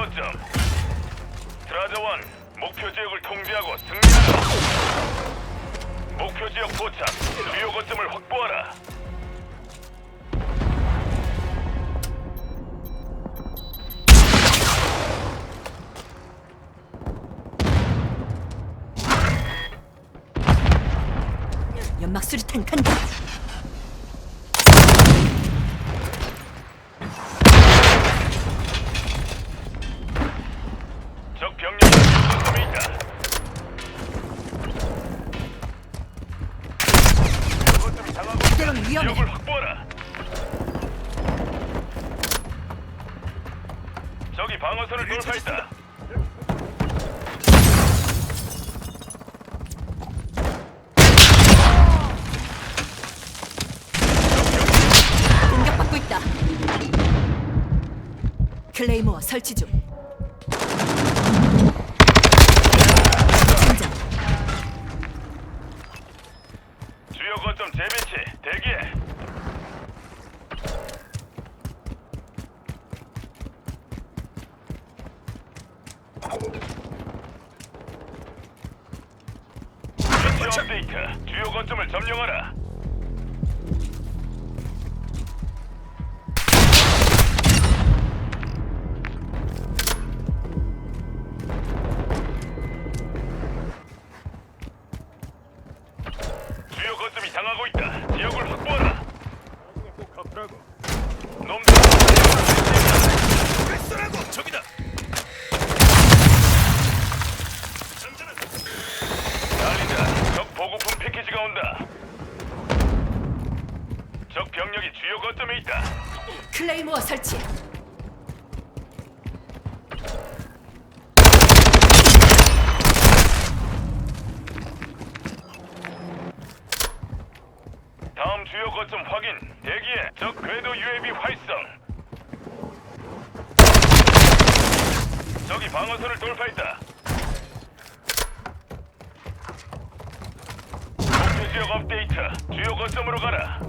활성. 드라저원 목표 지역을 통제하고 승리하라. 목표 지역 포착. 주요 거점을 확보하라. 연막 수류탄 간다. 적이 방어선을 돌파했다. 공격받고 있다. 클레이모어 설치 중. 진정. 주요 거점 재배치 대기해. 위치 업데이트. 주요 거점을 점령하라. 거점 확인. 대기해. 적 궤도 UAV 활성. 적이 방어선을 돌파했다. 목표 지역 업데이트. 주요 거점으로 가라.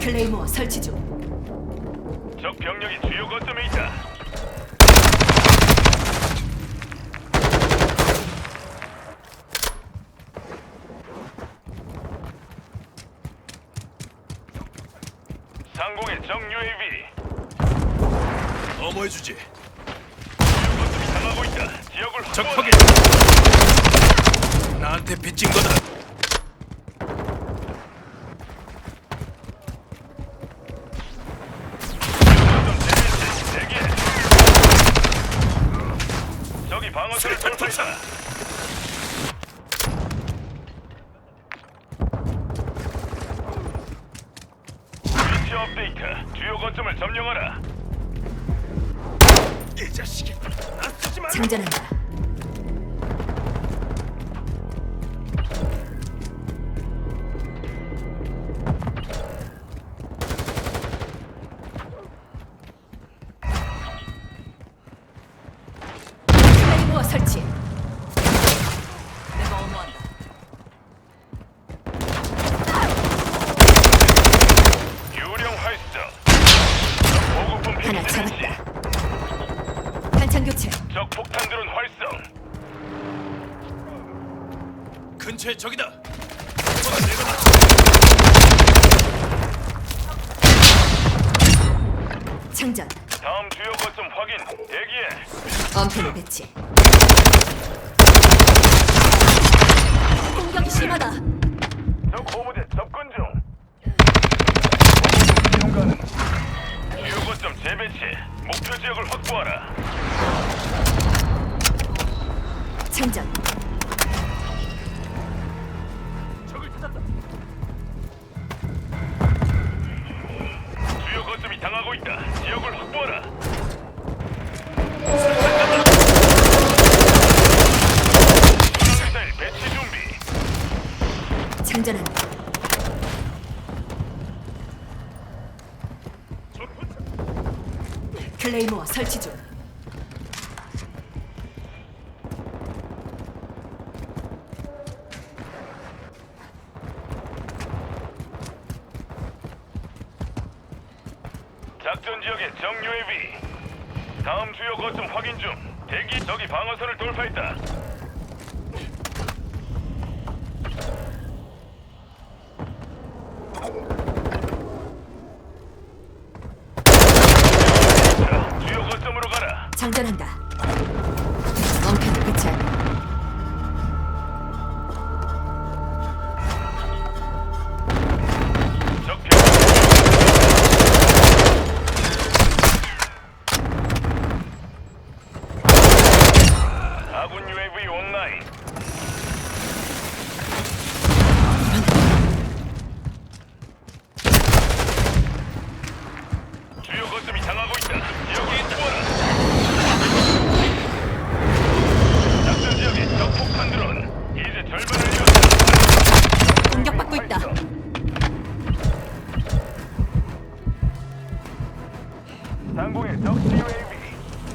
클레이모어 설치 중. 적 병력이 주요 거점에 있다. 상공의 적 UAV 어머해주지. 주요 거점이 당하고 있다. 지역을 적 확보하라. 확인. 나한테 빚진 거다. 거점 재배치 대기. 적이 방어선을 돌파했다. 위치 업데이트. 주요 거점을 점령하라. 이 자식이. 나 쓰지 마. 장전한다. 근처에 적이다. 장전. 다음 주요 거점 확인. 대기해. 엄폐를 배치. 공격이 심하다. 적 고무대 접근 중. 가능. 주요 거점 재배치. 목표 지역을 확보하라. 장전. 클레이모어 설치 중. 아군 UAV 온라인. 주요 거점이 당하고 있다. 여기 있다. 작전 지역에 적 폭탄 드론. 이제 절반을 이었다. 공격받고 있다. 상공의 적 UAV.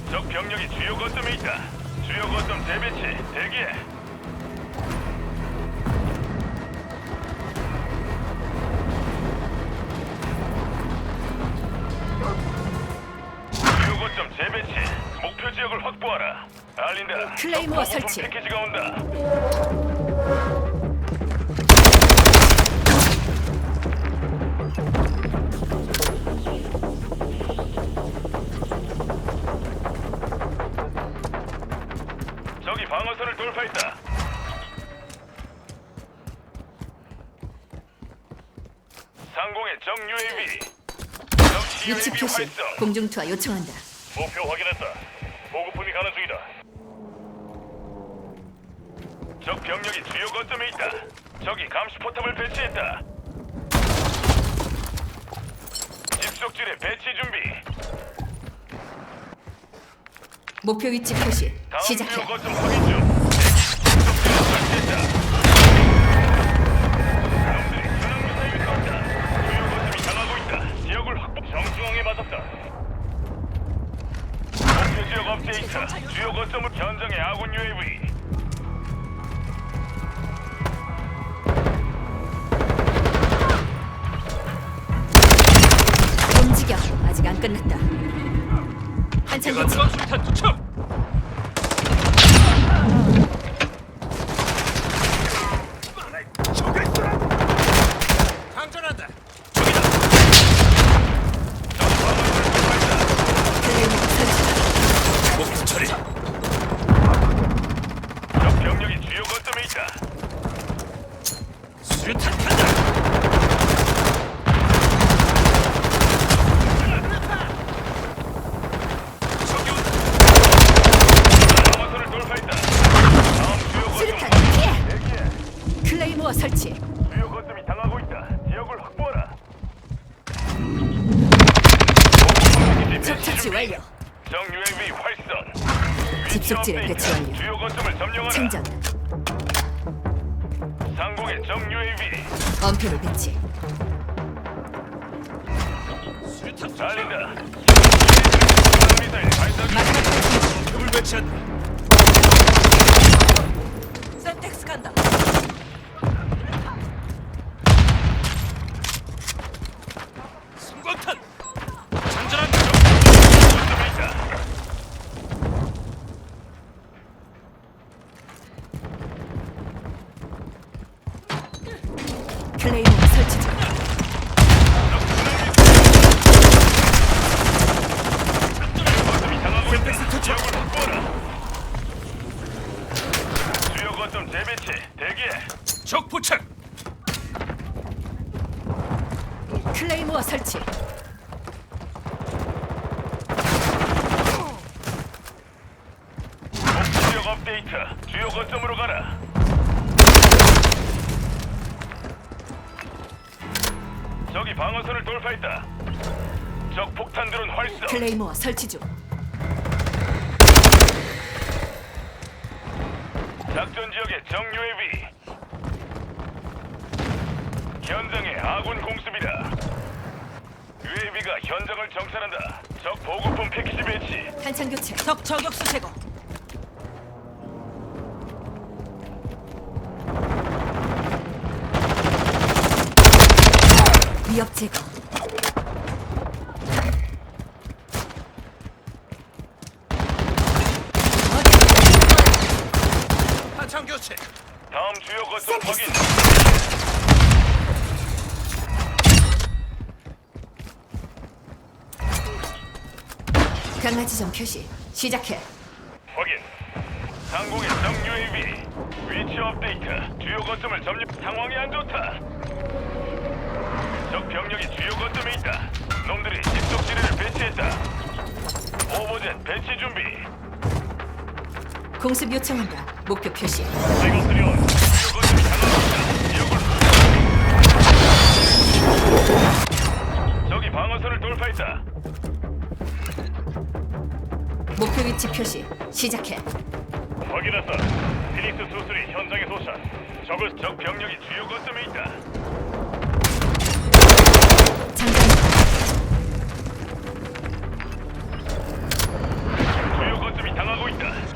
적 병력이 주요 거점에 있다. 주요 거점 재배치 대기해. 주요 거점 재배치. 목표 지역을 확보하라. 알린다. 클레이모어 적 설치. 패키지가 온다. UAV 표시. 공중투하 요청한다. 목표 확인했다. 보급품이 가는 중이다. 적 병력이 주요 거점에 있다. 적이 감시 포탑을 배치했다. 집속질의 배치 준비. 목표 위치 표시. 다음 시작해. 주요 거점 확인 중. 현장의 아군 UAV. 업데이트. 배치 완료. 주요 거점을 점령하라. 충전. 상공의 정 UAV. 엄폐를 배치. 달린다. 미사일 발사 중. 을 배치한다. 센텍스 간다. 승광탄. 장전한다. 거점에 있다. 클레이모어 설치 중. 거점 재배치. 대기해. 적 포착. 클레이모어 설치. 목표 업데이트. 주요 거점으로 가라. 적이 방어선을 돌파했다. 적 폭탄 드론 활성. 클레이모어 설치 중. 작전 지역의 정 UAV. 현장에 아군 공습이다. UAV가 현장을 정찰한다. 적 보급품 패키지 배치. 한창 교체. 적 저격수 제거. 위협 제거. 다음 주요 거점 확인. 강화 지점 표시. 시작해. 확인. 상공의 정 UAV 위치 업데이트. 주요 거점을 점령. 상황이 안 좋다. 적 병력이 주요 거점에 있다. 놈들이 집속 지뢰를 배치했다. 오버젠 배치 준비. 공습 요청한다. 목표 표시. 주요 거점이. 지역을. 적이 방어선을 돌파했다. 목표 위치 표시. 시작해. 확인했다. 피닉스 수술이 현장에 도착. 적을 적 병력이 주요 거점에 있다.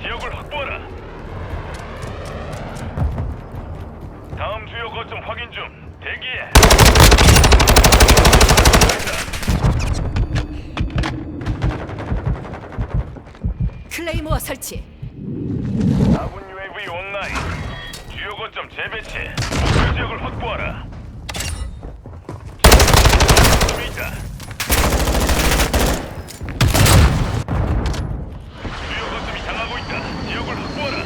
지역을 확보하라. 다음 주요 거점 확인 중. 대기해. 클레이모어 설치. 아군 UAV 온라인. 주요 거점 재배치. 목표 지역을 확보하라. 있다. 주요 거점이 당하고 있다. 지역을 확보하라.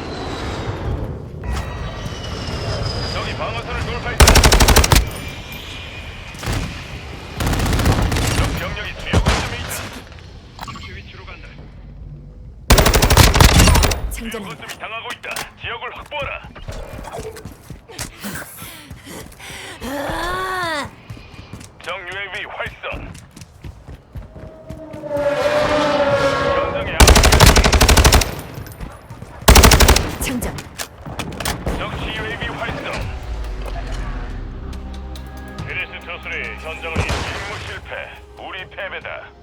적이 방어선을 돌파했다. 적 병력이 주요 거점에 있다. 표시 위치로 간다. 장전한다. 거점이 당하고 있다. 지역을 확보하라. 저술이 현장을 임무 실패. 우리 패배다.